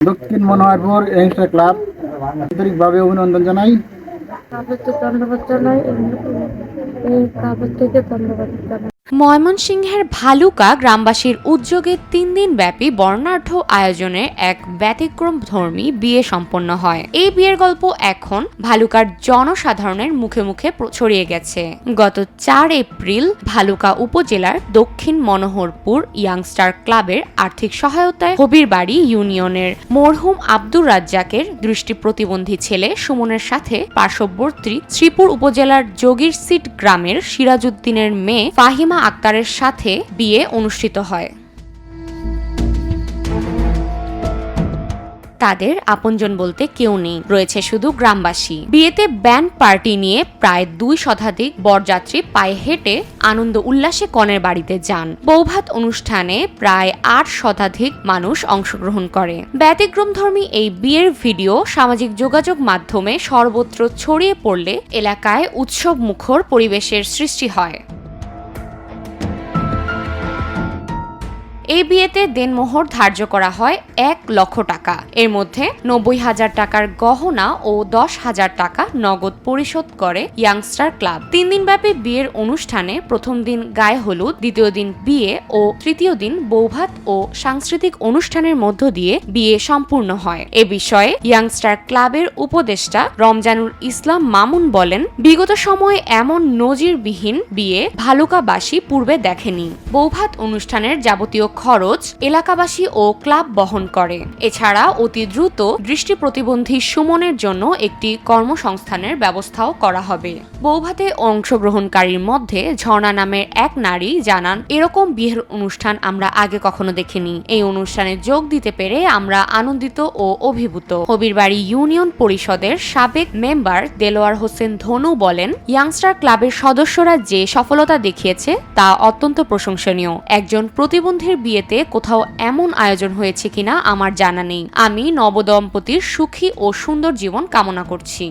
দক্ষিণ মনোহরপুর এংস্টার ক্লাব আন্তরিকভাবে অভিনন্দন জানাই। ধন্যবাদ জানাই থেকে ধন্যবাদ জানাই। ময়মনসিংহের ভালুকা গ্রামবাসীর উদ্যোগে তিন দিন ব্যাপী বর্ণাঢ্য আয়োজনে এক ব্যতিক্রম ধর্মী বিয়ে সম্পন্ন হয়। এই বিয়ের গল্প এখন ভালুকার জনসাধারণের মুখে মুখে ছড়িয়ে গেছে। গত চার এপ্রিল ভালুকা উপজেলার দক্ষিণ মনোহরপুর ইয়াংস্টার ক্লাবের আর্থিক সহায়তায় হবিরবাড়ি ইউনিয়নের মরহুম আব্দুর রাজ্জাকের দৃষ্টি প্রতিবন্ধী ছেলে সুমনের সাথে পার্শ্ববর্তী শ্রীপুর উপজেলার যোগীর সিট গ্রামের সিরাজউদ্দিনের মেয়ে ফাহিমা আক্তারের সাথে বিয়ে অনুষ্ঠিত হয়। তাদের আপনজন বলতে কেউ নেই, রয়েছে শুধু গ্রামবাসী। বিয়েতে ব্যান্ড পার্টি নিয়ে প্রায় দুই শতাধিক বরযাত্রী পায়ে হেঁটে আনন্দ উল্লাসে কনের বাড়িতে যান। বৌভাত অনুষ্ঠানে প্রায় আট শতাধিক মানুষ অংশগ্রহণ করে। ব্যতিক্রমধর্মী এই বিয়ের ভিডিও সামাজিক যোগাযোগ মাধ্যমে সর্বত্র ছড়িয়ে পড়লে এলাকায় উৎসব মুখর পরিবেশের সৃষ্টি হয়। এই বিয়েতে দেনমোহর ধার্য করা হয় এক লক্ষ টাকা। এর মধ্যে নব্বই হাজার টাকার গহনা ও দশ হাজার টাকা নগদ পরিশোধ করে ইয়াংস্টার ক্লাব। তিন দিনব্যাপী বিয়ের অনুষ্ঠানে প্রথম দিন গায়ে হলুদ, দ্বিতীয় দিন বিয়ে ও তৃতীয় দিন বৌভাত ও সাংস্কৃতিক অনুষ্ঠানের মধ্য দিয়ে বিয়ে সম্পূর্ণ হয়। এ বিষয়ে ইয়াংস্টার ক্লাবের উপদেষ্টা রমজানুল ইসলাম মামুন বলেন, বিগত সময়ে এমন নজিরবিহীন বিয়ে ভালুকাবাসী পূর্বে দেখেনি। বৌভাত অনুষ্ঠানের যাবতীয় খরচ এলাকাবাসী ও ক্লাব বহন করে। এছাড়া অতি দ্রুত দৃষ্টি প্রতিবন্ধী সুমনের জন্য একটি কর্মসংস্থানের ব্যবস্থাও করা হবে। বৌভাতে অংশগ্রহণকারীর মধ্যে ঝর্ণা নামের এক নারী জানান, এরকম বিয়ের অনুষ্ঠান আমরা আগে কখনো দেখিনি। এই অনুষ্ঠানে যোগ দিতে পেরে আমরা আনন্দিত ও অভিভূত। হবিরবাড়ি ইউনিয়ন পরিষদের সাবেক মেম্বার দেলোয়ার হোসেন ধনু বলেন, ইয়াংস্টার ক্লাবের সদস্যরা যে সফলতা দেখিয়েছে তা অত্যন্ত প্রশংসনীয়। একজন প্রতিবন্ধীর বিয়েতে কোথাও এমন আয়োজন হয়েছে কিনা আমার জানা নেই। আমি নবদম্পতির সুখী ও সুন্দর জীবন কামনা করছি।